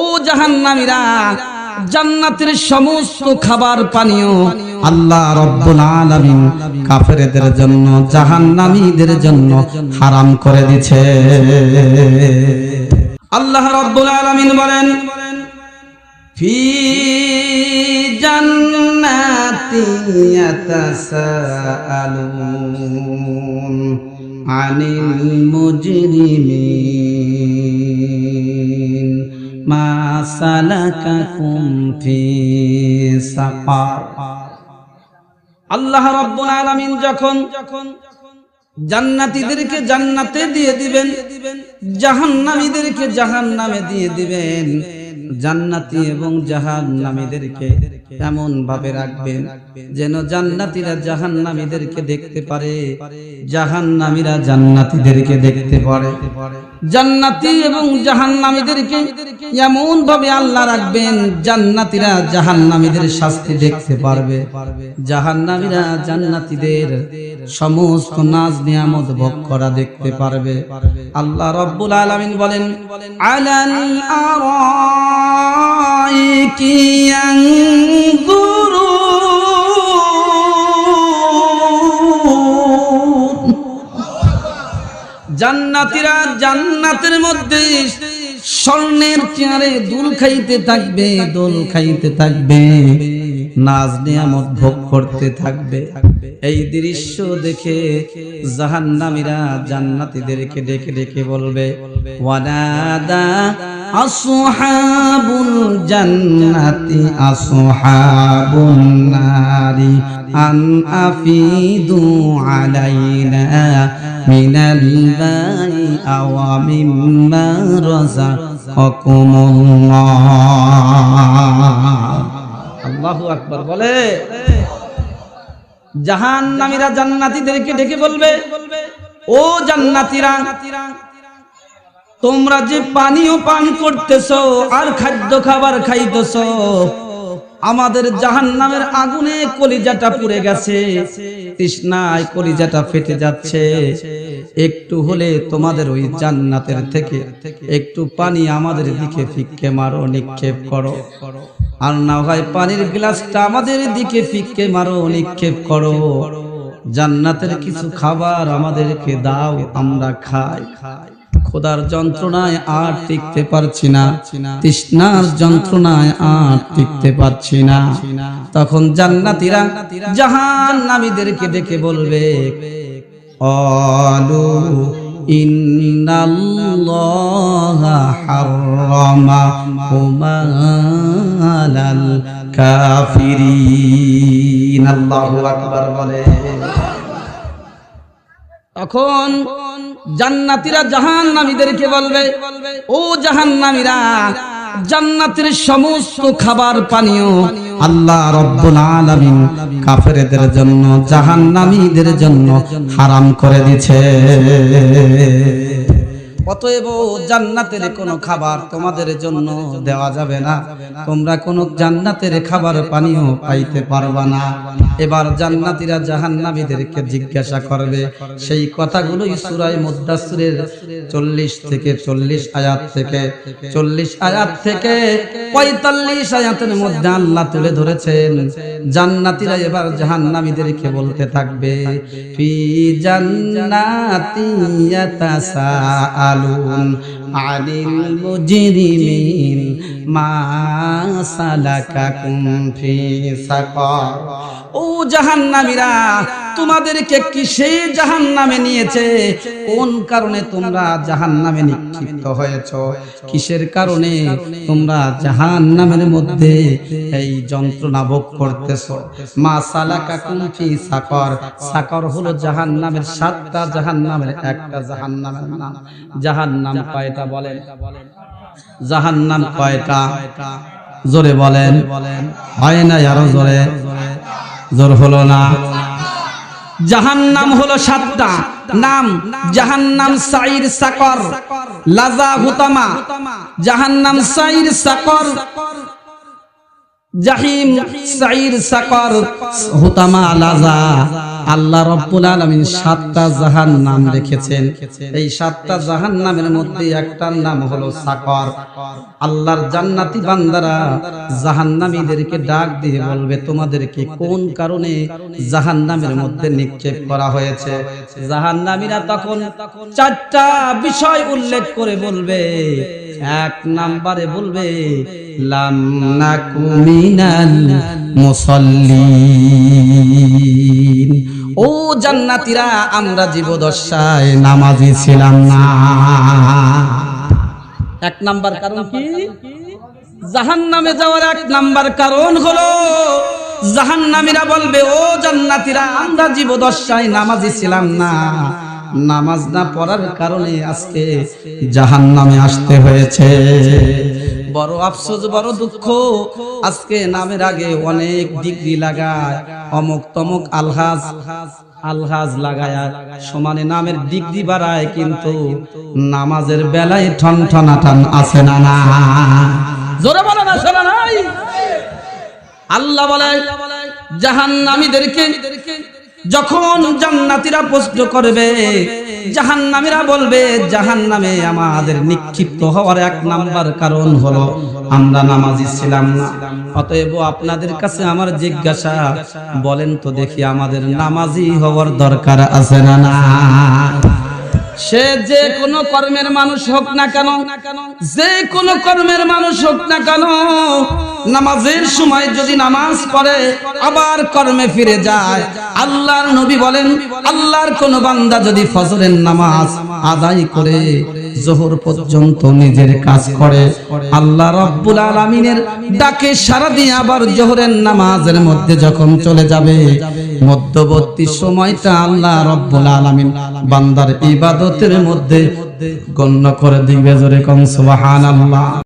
ও জাহান্নামীরা, জান্নাতের সমস্ত খাবার পানীয় আল্লাহ রব্বুল আলামিন কাফেরদের জন্য, জাহান্নামীদের জন্য হারাম করে দিয়েছে। আল্লাহ রব্বুল আলামিন বলেন, ফি জান্নাতি ইয়াতাসাআলুন আনিল মুজরিমিন। সালাকাকুম ফি সাকার। আল্লাহ রাব্বুল আলামিন যখন জান্নাতীদেরকে জান্নাতে দিয়ে দিবেন, জাহান্নামীদেরকে জাহান্নামে দিয়ে দিবেন, জান্নাতি এবং জাহান্নামীদেরকে এমন ভাবে রাখবেন যেন জান্নাতীরা জাহান্নামীদেরকে দেখতে পারে, জাহান্নামীরা জান্নাতীদেরকে দেখতে পারে। জান্নাতি এবং জাহান্নামীদেরকে এমন ভাবে আল্লাহ রাখবেন, জান্নাতীরা জাহান্নামীদের শাস্তি দেখতে পারবে। জাহান্নামীরা জান্নাতীদের সমস্ত নাজ নিয়ামত ভোগ করা দেখতে পারবে। আল্লাহ রব্বুল আলামিন বলেন, আলাল ইয়ানজুরুন জান্নাতীরা জান্নাতের মধ্যে স্বর্ণের চেয়ারে দুল খাইতে থাকবে, দোল খাইতে থাকবে, নাজ নিয়ামত ভোগ করতে থাকবে। এই দৃশ্য দেখে জাহান্নামীরা জান্নাতীদেরকে ডেকে ডেকে বলবে, ওয়ানাদা আসহাবুল জান্নাতি, আসহাবুন নারি, আন আফিদু আলাইনা মিনাল বাই আও মিম্মা রাযাকাকুমুল্লাহ আল্লাহু আকবার বলে। জাহান্নামীরা জান্নাতীদেরকে ডেকে বলবে, ও জান্নাতীরা তোমরা যে পানীয় পান করতেছো আর খাদ্য খাবার খাইতেছো, আমাদের জাহান্নামের আগুনে কলিজাটা পুড়ে গেছে, তৃষ্ণায় কলিজাটা ফেটে যাচ্ছে। একটু হলে তোমাদের ওই জান্নাতের থেকে একটু পানি আমাদের দিকে ফিক্কে মারো, নিক্ষেপ করো। আর না হয় পানির গ্লাসটা আমাদের দিকে ফিক্কে মারো, নিক্ষেপ করো। জান্নাতের কিছু খাবার আমাদেরকে দাও, আমরা খাই। খাই খোদার যন্ত্রণায় আর টিকতে পারছি না। তৃষ্ণার যন্ত্রণায় আর টিকতে পারছি না। তখন জান্নাতীরা জাহান নামীদেরকে ডেকে বলবে অলু বলে। তখন জান্নাতীরা জাহান্নামীদেরকে বলবে, ও জাহান নামীরা জান্নাতের সমস্ত খাবার পানীয় আল্লাহ রব্বুল আলামিন কাফেরদের জন্য, জাহান্নামীদের জন্য হারাম করে দিয়েছে অতএব জান্নাতের কোনো খাবার তোমাদের জন্য দেওয়া যাবে না। তোমরা কোনো জান্নাতের খাবার পানীয় পাইতে পারবা না। এবার জান্নাতীরা জাহান্নামীদেরকে জিজ্ঞাসা করবে, সেই কথাগুলোই সূরায়ে মুদ্দাসসিরের 40 থেকে 40 আয়াত থেকে। 40 আয়াত থেকে 45 আয়াতের মধ্যে আল্লাহ তুলে ধরেছেন, জান্নাতীরা এবার জাহান্নামীদেরকে বলতে থাকবে, ফি জান্নাতি ইয়াতাসাআলুন আনিল মুজরিমিন মা সালাকাকুম ফি সাকার ও জাহান্নামীরা তোমাদেরকে কিসে জাহান্নামে নিয়েছে? কোন কারণে তোমরা জাহান্নামে নিক্ষিপ্ত হয়েছ? কিসের কারণে তোমরা জাহান্নামের মধ্যে এই যন্ত্রণা ভোগ করতেছ? মা সালাকা কুমফি সাকর সাকর হলো জাহান্নামের সাতটা জাহান্নামের একটা জাহান্নামের নাম। জাহান্নাম কয়টা? বলেন জাহান্নাম কয়টা? জোরে বলেন হয় না আরও জোরে? জোর হলো না। জাহান্নাম হলো সাতটা। নাম জাহান্নাম সাইর সাকর লাজা হুতামা। জাহান্নাম সাইর সাকর জাহিম সাইর সাকর হুতামা লাজা। আল্লাহ রব্বুল আলামিন সাতটা জাহান নাম রেখেছেন। এই সাতটা জাহান নামের মধ্যে একটার নাম হলো সাকর। আল্লাহর জান্নাতি বান্দারা জাহান্নামীদেরকে ডাক দিয়ে বলবে, তোমাদেরকে কোন কারণে জাহান্নামের মধ্যে নিক্ষেপ করা হয়েছে? জাহান্নামীরা তখন চারটা বিষয় উল্লেখ করে বলবে। এক নাম্বারে বলবে, লাম নাকু মিনাল মুসাল্লিন। ও জান্নাতীরা, আমরা জীবদশায় নামাজি ছিলাম না। এক নাম্বার কারণ কি? জাহান নামে যাওয়ার এক নাম্বার কারণ হলো, জাহান্নামীরা বলবে, ও জান্নাতীরা, আমরা জীবদশায় নামাজি ছিলাম না। নামাজ না পড়ার কারণে আজকে জাহান নামে আসতে হয়েছে। বড় আফসোস, বড় দুঃখ। আজকে নামের আগে অনেক ডিগ্রি লাগায়, অমুক তমুক আলহাজ আলহাজ লাগায়। সমানে নামের ডিগ্রি বাড়ায়, কিন্তু নামাজের বেলায় ঠন ঠনাঠান আছে না না। জোরে বলে না নাই? আল্লাহ বলে, জাহান্নামীদেরকে যখন জান্নাতীরা প্রশ্ন করবে জাহান্নামীরা বলবে জাহান নামে আমাদের নিক্ষিপ্ত হওয়ার এক নাম্বার কারণ হলো আমরা নামাজি ছিলাম না। অতএব আপনাদের কাছে আমার জিজ্ঞাসা, বলেন তো দেখি আমাদের নামাজি হওয়ার দরকার আছে না না সে যে কোনো কর্মের মানুষ হোক না কেন, যে কোনো কর্মের মানুষ হোক না কেন, নামাজের সময় যদি নামাজ পড়ে, আবার কর্মে ফিরে যায়। আল্লাহর নবী বলেন, আল্লাহর কোন বান্দা যদি ফজরের নামাজ আদায় করে জোহর পর্যন্ত নিজের কাজ করে। আল্লাহ রব্বুল আলামিনের ডাকে সারা দিয়ে আবার জোহরের নামাজের মধ্যে যখন চলে যাবে, মধ্যবর্তী সময়টা আল্লাহ রব্বুল আলামিন বান্দার ইবাদতের মধ্যে গণ্য করে দিবে জোরে কম সুবহানাল্লাহ।